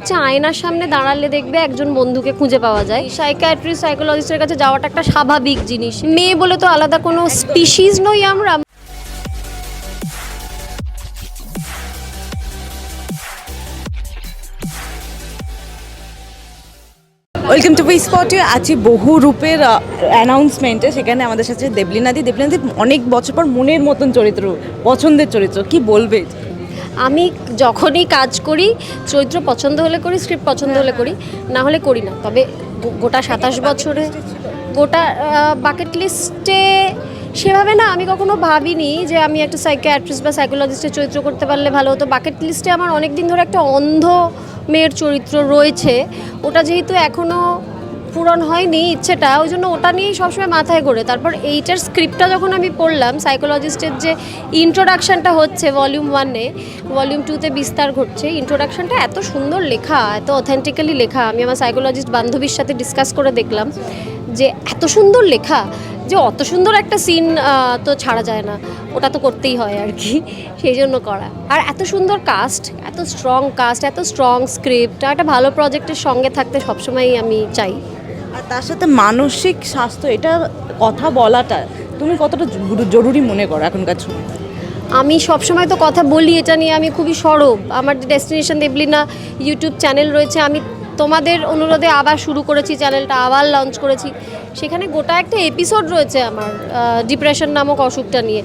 হচ্ছে আয়নার সামনে দাঁড়ালে দেখবে একজন বন্ধুকে খুঁজে পাওয়া যায়। সাইকাট্রিস্ট সাইকোলজিস্টের কাছে যাওয়াটা একটা স্বাভাবিক জিনিস। মেয়ে বলে তো আলাদা কোনো স্পিসিস নই আমরা। ওয়েলকাম টু স্পটে আছি বহু রূপের অ্যানাউন্সমেন্টে সেখানে আমাদের সাথে দেবলিনাদি। দেবলিনাদি অনেক বছর পর মনের মতন চরিত্র, পছন্দের চরিত্র। কি বলবে? আমি যখনই কাজ করি, চরিত্র পছন্দ হলে করি স্ক্রিপ্ট পছন্দ হলে করি, না হলে করি না। তবে গোটা সাতাশ বছরে, গোটা বাকেট লিস্টে সেভাবে না আমি কখনো ভাবিনি যে আমি একটা সাইকিয়াট্রিস্ট বা সাইকোলজিস্টের চরিত্র করতে পারলে ভালো হতো। বাকেট লিস্টে আমার অনেক দিন ধরে একটা অন্ধ মেয়ের চরিত্র রয়েছে। ওটা যেহেতু এখনও পূরণ হয়নি ইচ্ছেটা, ওই জন্য ওটা নিয়েই সবসময় মাথায় ঘোরে। তারপর এইটার স্ক্রিপ্টটা যখন আমি পড়লাম সাইকোলজিস্টের যে ইন্ট্রোডাকশনটা হচ্ছে ভলিউম ওয়ানে ভলিউম টুতে বিস্তার ঘটছে ইন্ট্রোডাকশনটা এত সুন্দর লেখা, এত অথেন্টিক্যালি লেখা, আমি আমার সাইকোলজিস্ট বান্ধবীর সাথে ডিসকাস করে দেখলাম যে এত সুন্দর লেখা, যে অত সুন্দর একটা সিন তো ছাড়া যায় না। ওটা তো করতেই হয় আর কি, সেই জন্য করা। আর এত সুন্দর কাস্ট এত স্ট্রং কাস্ট এত স্ট্রং স্ক্রিপ্ট একটা ভালো প্রজেক্টের সঙ্গে থাকতে সবসময়ই আমি চাই। আর তার সাথে মানসিক স্বাস্থ্য, এটা কথা বলাটা তুমি কতটা জরুরি মনে করো এখনকার সময়? আমি সবসময় তো কথা বলি, এটা নিয়ে আমি খুবই সরব। আমার ডেস্টিনেশন দেবলিনা ইউটিউব চ্যানেল রয়েছে, আমি তোমাদের অনুরোধে আবার শুরু করেছি, চ্যানেলটা আবার লঞ্চ করেছি। সেখানে গোটা একটা এপিসোড রয়েছে আমার ডিপ্রেশন নামক অসুখটা নিয়ে।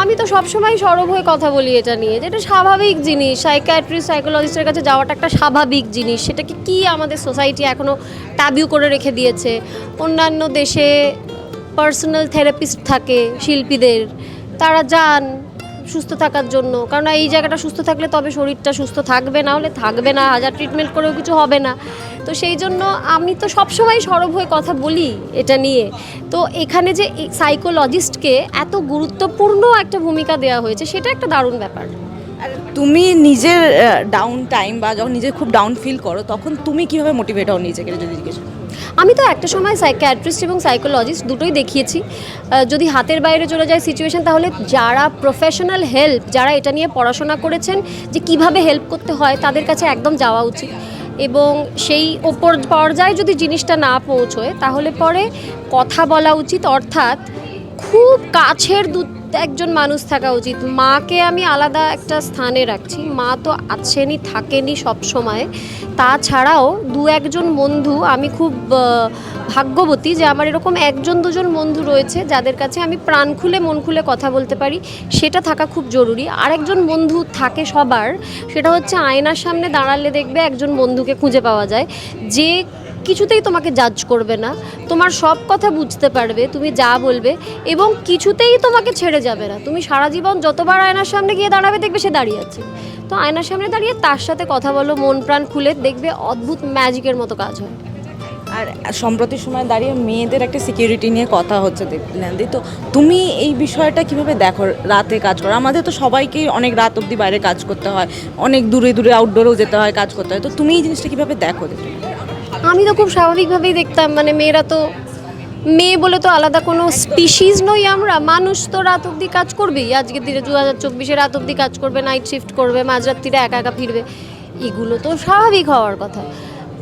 আমি তো সবসময় সরব হয়ে কথা বলি এটা নিয়ে যেটা স্বাভাবিক জিনিস। সাইকিয়াট্রিস্ট সাইকোলজিস্টের কাছে যাওয়াটা একটা স্বাভাবিক জিনিস। সেটাকে কি আমাদের সোসাইটি এখনও ট্যাবিউ করে রেখে দিয়েছে? অন্যান্য দেশে পার্সোনাল থেরাপিস্ট থাকে, শিল্পীদের। তারা যান সুস্থ থাকার জন্য। কারণ এই জায়গাটা সুস্থ থাকলে তবে শরীরটা সুস্থ থাকবে, না হলে থাকবে না, হাজার ট্রিটমেন্ট করেও কিছু হবে না। তো সেই জন্য আমি তো সবসময় সরব হয়ে কথা বলি এটা নিয়ে। তো এখানে যে সাইকোলজিস্টকে এত গুরুত্বপূর্ণ একটা ভূমিকা দেওয়া হয়েছে, সেটা একটা দারুণ ব্যাপার। তুমি নিজের ডাউন টাইম বা যখন নিজে খুব ডাউন ফিল করো, তখন তুমি কীভাবে মোটিভেট হও নিজেকে, যদি জিজ্ঞেস আমি তো একটা সময় সাইকিয়াট্রিস্ট এবং সাইকোলজিস্ট দুটোই দেখিয়েছি। যদি হাতের বাইরে চলে যায় সিচুয়েশন তাহলে যারা প্রফেশনাল হেল্প যারা এটা নিয়ে পড়াশোনা করেছেন, যে কীভাবে হেল্প করতে হয়, তাদের কাছে একদম যাওয়া উচিত। এবং সেই ওপর পর্যায়ে যদি জিনিসটা না পৌঁছয়, তাহলে পরে কথা বলা উচিত, অর্থাৎ খুব কাছের দু একজন মানুষ থাকা উচিত। মাকে আমি আলাদা একটা স্থানে রাখছি। মা তো আছেনই থাকেনি সব সময়। তাছাড়াও দু একজন বন্ধু আমি খুব ভাগ্যবতী যে আমার এরকম একজন দুজন বন্ধু রয়েছে যাদের কাছে আমি প্রাণ খুলে, মন খুলে কথা বলতে পারি। সেটা থাকা খুব জরুরি। আরেকজন বন্ধু থাকে সবার, সেটা হচ্ছে আয়নার সামনে দাঁড়ালে দেখবে একজন বন্ধুকে খুঁজে পাওয়া যায়। যে কিছুতেই তোমাকে জাজ করবে না। তোমার সব কথা বুঝতে পারবে, তুমি যা বলবে, এবং কিছুতেই তোমাকে ছেড়ে যাবে না। তুমি সারা জীবন যতবার আয়নার সামনে গিয়ে দাঁড়াবে, দেখবে সে দাঁড়িয়ে আছে। তো আয়নার সামনে দাঁড়িয়ে তার সাথে কথা বলো, মন প্রাণ খুলে দেখবে অদ্ভুত ম্যাজিকের মতো কাজ হয়। আর সম্প্রতি সময় দাঁড়িয়ে মেয়েদের একটা সিকিউরিটি নিয়ে কথা হচ্ছে দেবলিনাদি তো তুমি এই বিষয়টা কীভাবে দেখো? রাতে কাজ করো। আমাদের তো সবাইকেই অনেক রাত অবধি বাইরে কাজ করতে হয়। অনেক দূরে দূরে আউটডোরেও যেতে হয়, কাজ করতে হয়। তো তুমি এই জিনিসটা কীভাবে দেখো? আমি তো খুব স্বাভাবিকভাবেই দেখতাম মানে মেয়েরা তো, মেয়ে বলে তো আলাদা কোনো স্পিসিস নই আমরা, মানুষ তো রাত অবধি কাজ করবেই। আজকে দিনে দু হাজার চব্বিশে রাত অবধি কাজ করবে নাইট শিফট করবে, মাঝরাত্রিরে একা একা ফিরবে। এগুলো তো স্বাভাবিক হওয়ার কথা।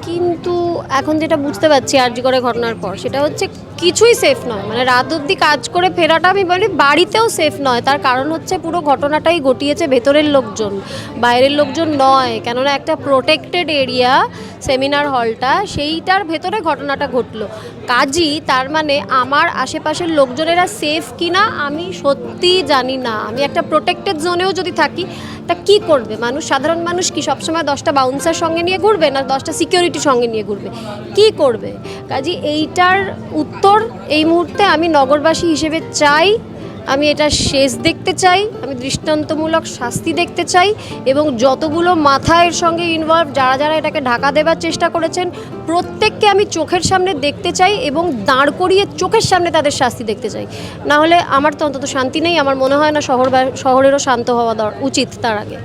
কিন্তু এখন যেটা বুঝতে পারছি আরজি করে ঘটনার পর, সেটা হচ্ছে কিছুই সেফ নয়। মানে রাত অবধি কাজ করে ফেরাটা আমি বলি বাড়িতেও সেফ নয়। তার কারণ হচ্ছে পুরো ঘটনাটাই ঘটিয়েছে ভেতরের লোকজন। বাইরের লোকজন নয়। কেননা একটা প্রোটেক্টেড এরিয়া সেমিনার হলটা সেইটার ভেতরে ঘটনাটা ঘটলো। কাজই তার মানে আমার আশেপাশের লোকজনেরা সেফ কিনা আমি সত্যিই জানি না। আমি একটা প্রোটেক্টেড জোনেও যদি থাকি, তা কি করবে? মানুষ, সাধারণ মানুষ কি সবসময় দশটা বাউন্সার সঙ্গে নিয়ে ঘুরবে? না দশটা সিকিউরিটি সঙ্গে নিয়ে ঘুরবে। কি করবে? কাজে এইটার উত্তর এই মুহূর্তে আমি নগরবাসী হিসেবে চাই। আমি এটা শেষ দেখতে চাই, আমি দৃষ্টান্তমূলক শাস্তি দেখতে চাই এবং যতগুলো মাথা এর সঙ্গে ইনভলভ যারা যারা এটাকে ঢাকা দেবার চেষ্টা করেছেন, প্রত্যেককে আমি চোখের সামনে দেখতে চাই এবং দাঁড় করিয়ে চোখের সামনে তাদের শাস্তি দেখতে চাই। না হলে আমার তো অন্তত শান্তি নেই, আমার মনে হয় না শহর শহরেরও শান্ত হওয়া উচিত তার আগে।